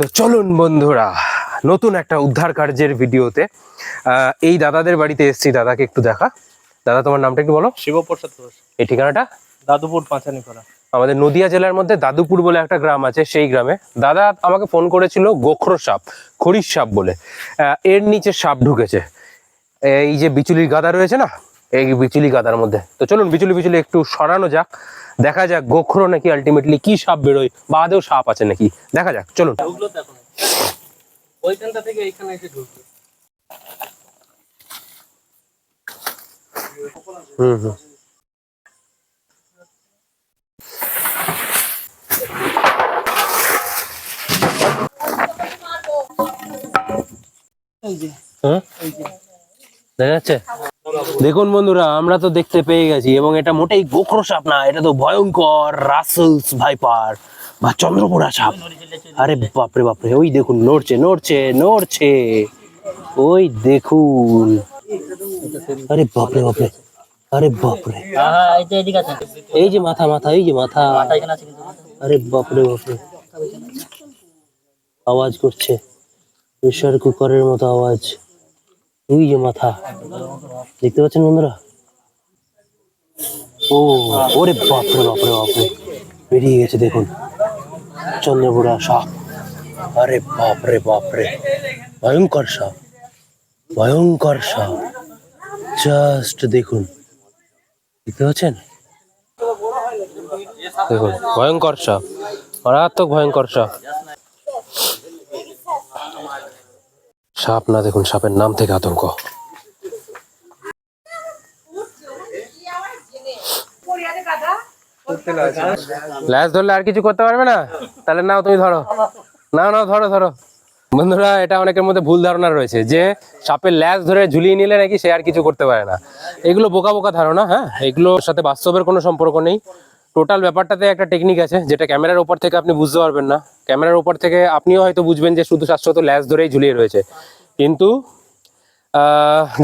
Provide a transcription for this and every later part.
তো চলুন বন্ধুরা নতুন একটা উদ্ধার কার্যের ভিডিওতে এই দাদাদের বাড়িতে এসেছি দাদাকে একটু দেখা। দাদা তোমার নামটা একটু বলো। শিবপ্রসাদ ঘোষ। এই ঠিকানাটা? দাদুপুর পাঁচানি করা আমাদের নদিয়া জেলার মধ্যে দাদুপুর বলে একটা গ্রাম আছে সেই গ্রামে। দাদা আমাকে ফোন করেছিল গোখরো সাপ খড়ির সাপ বলে। এর নিচে সাপ ঢুকেছে। এই যে বিচুলির গাদা রয়েছে না এই বিচুলি গাদার মধ্যে। তো চলুন বিচুলি বিচুলি একটু সরানো যাক। দেখা যাক গোখরো নাকি আলটিমেটলি কি সাপ বেরোয় বা আদেও সাপ আছে নাকি। দেখা যাক চলুন। ঢুকলো তো এখন ওইখানটা থেকে এইখানে এসে ঢুকলো হুম হুম। দেখা যাচ্ছে? দেখুন বন্ধুরা, আমরা তো দেখতে পেয়ে গেছি এবং এটা মোটেই গোখরো সাপ না, এটা তো ভয়ঙ্কর রাসেলস ভাইপার বা চন্দ্রপোড়া সাপ। আরে বাপরে বাপরে, ওই দেখুন, নড়ছে নড়ছে নড়ছে। ওই দেখুন। আরে বাপরে বাপরে, আরে বাপরে। এই যে মাথা মাথা, এই যে মাথা। আরে বাপরে বাপরে। আওয়াজ করছে প্রেশার কুকারের মতো আওয়াজ। ওই যে মাথা, দেখতে পাচ্ছেন বন্ধুরা? ও, ওরে বাপরে বাপরে বাপরে। বেরিয়ে গেছে, দেখুন। চন্দ্রপুরা সাপ। আরে বাপরে বাপরে। ভয়ঙ্কর সাপ। ভয়ঙ্কর সাপ। জাস্ট দেখুন। দেখতে পাচ্ছেন? দেখুন, ভয়ঙ্কর সাপ। মারাত্মক ভয়ঙ্কর সাপ। সাপ না দেখুন, সাপের নাম থেকে আতঙ্ক। ল্যাস ধরলে আর কিছু করতে পারবে না? তাহলে নাও তুমি ধরো। না নাও, ধরো ধরো। বন্ধুরা, এটা অনেকের মধ্যে ভুল ধারণা রয়েছে যে সাপের ল্যাস ধরে ঝুলিয়ে নিলে নাকি সে আর কিছু করতে পারে না। এগুলো বোকা বোকা ধারণা হ্যাঁ? এগুলোর সাথে বাস্তবের কোনো সম্পর্ক নেই। টোটাল ব্যাপারটাতে একটা টেকনিক আছে, যেটা ক্যামেরার উপর থেকে আপনি বুঝতে পারবেন না। ক্যামেরার উপর থেকে আপনিও হয়তো বুঝবেন যে শুধু শাশ্বত ল্যাস ধরেই ঝুলিয়ে রয়েছে। কিন্তু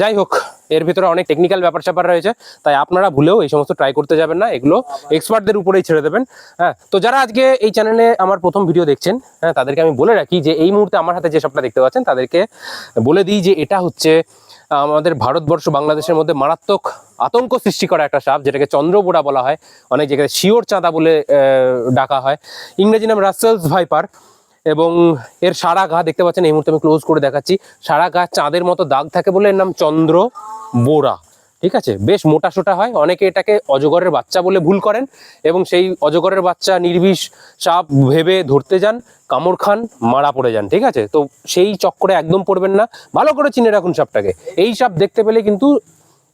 যাই হোক, এর ভিতরে অনেক টেকনিক্যাল ব্যাপার স্যাপার রয়েছে, তাই আপনারা ভুলেও এই সমস্ত ট্রাই করতে যাবেন না। এগুলো এক্সপার্টদের উপরেই ছেড়ে দেবেন। হ্যাঁ তো যারা আজকে এই চ্যানেলে আমার প্রথম ভিডিও দেখছেন হ্যাঁ তাদেরকে আমি বলে রাখি যে এই মুহূর্তে আমার হাতে যে সবটা দেখতে পাচ্ছেন, তাদেরকে বলে দিই যে এটা হচ্ছে আমাদের ভারতবর্ষ বাংলাদেশের মধ্যে মারাত্মক আতঙ্ক সৃষ্টি করা একটা সাপ, যেটাকে চন্দ্রবোড়া বলা হয়। অনেক জায়গায় শিওর চাঁদা বলে ডাকা হয়। ইংরেজি নাম রাসেলস ভাইপার এবং এর সারা গা, দেখতে পাচ্ছেন, এই মুহূর্তে আমি ক্লোজ করে দেখাচ্ছি, সারা গা চাঁদের মতো দাগ থাকে বলে এর নাম চন্দ্র বোরা ঠিক আছে? বেশ মোটা সোটা হয়। অনেকে এটাকে অজগরের বাচ্চা বলে ভুল করেন এবং সেই অজগরের বাচ্চা নির্বিষ সাপ ভেবে ধরতে যান, কামড় খান, মারা পড়ে যান, ঠিক আছে? তো সেই চক্করে একদম পড়বেন না। ভালো করে চিনে রাখুন সাপটাকে। এই সাপ দেখতে পেলে কিন্তু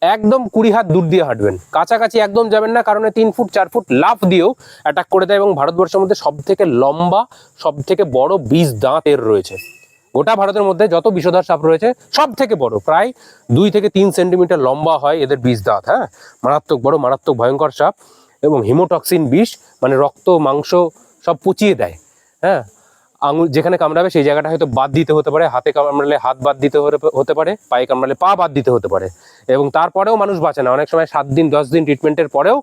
একদম কুড়ি হাত দূর দিয়ে হাঁটবেন। কাছাকাছি একদম যাবেন না, কারণ তিন ফুট, চার ফুট লাফ দিয়েও অ্যাটাক করে দেয় এবং ভারতবর্ষের মধ্যে সব থেকে লম্বা সব থেকে বড় বিষ দাঁতের রয়েছে। গোটা ভারতের মধ্যে যত বিষধর সাপ রয়েছে সব থেকে বড়, প্রায় দুই থেকে তিন সেন্টিমিটার লম্বা হয় এদের বিষ দাঁত হ্যাঁ? মারাত্মক বড়, মারাত্মক ভয়ঙ্কর সাপ এবং হিমোটক্সিন বিষ মানে রক্ত, মাংস সব পচিয়ে দেয় হ্যাঁ? আঙুল, যেখানে কামড়াবে সেই জায়গাটা হয়তো বাদ দিতে হতে পারে, হাতে কামড়ালে হাত বাদ দিতে হতে- পারে, পায়ে কামড়ালে পা বাদ দিতে হতে পারে এবং তারপরেও মানুষ বাঁচে না, অনেক সময় সাত দিন, দশ দিন ট্রিটমেন্টের পরেও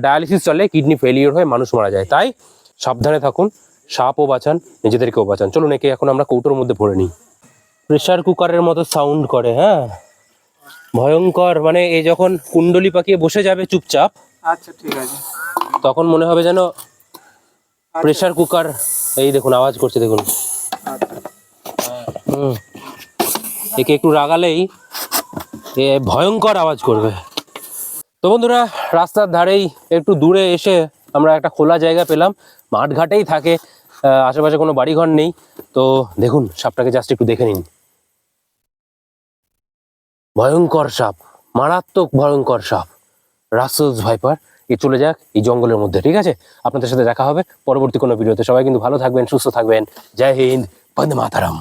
ডায়ালিসিস চলে কিডনি ফেলিওর হয়ে মানুষ মারা যায়, তাই সাবধানে থাকুন সাপও বাঁচান নিজেদেরকেও বাঁচান। চলুন একে এখন আমরা কৌটোর মধ্যে ভরে নিই। প্রেসার কুকারের মতো সাউন্ড করে হ্যাঁ? ভয়ঙ্কর মানে এ যখন কুণ্ডলি পাকিয়ে বসে যাবে চুপচাপ আচ্ছা ঠিক আছে। তখন মনে হবে যেন প্রেসার কুকার এই দেখুন আওয়াজ করছে দেখুন। হুম। একে একটু রাগালেই এ ভয়ঙ্কর আওয়াজ করবে। তো বন্ধুরা রাস্তার ধারেই একটু দূরে এসে আমরা একটা খোলা জায়গা পেলাম। মাঠঘাটেই থাকে। আশেপাশে কোনো বাড়িঘর নেই। তো দেখুন, সাপটাকে জাস্ট একটু দেখে নিন। ভয়ঙ্কর সাপ, মারাত্মক ভয়ঙ্কর সাপ। রাসেলস ভাইপার, এ চলে যাক এই জঙ্গলের মধ্যে, ঠিক আছে? আপনাদের সাথে দেখা হবে পরবর্তী কোনো ভিডিওতে। সবাই কিন্তু ভালো থাকবেন, সুস্থ থাকবেন। জয় হিন্দ, বন্দে মাতারাম।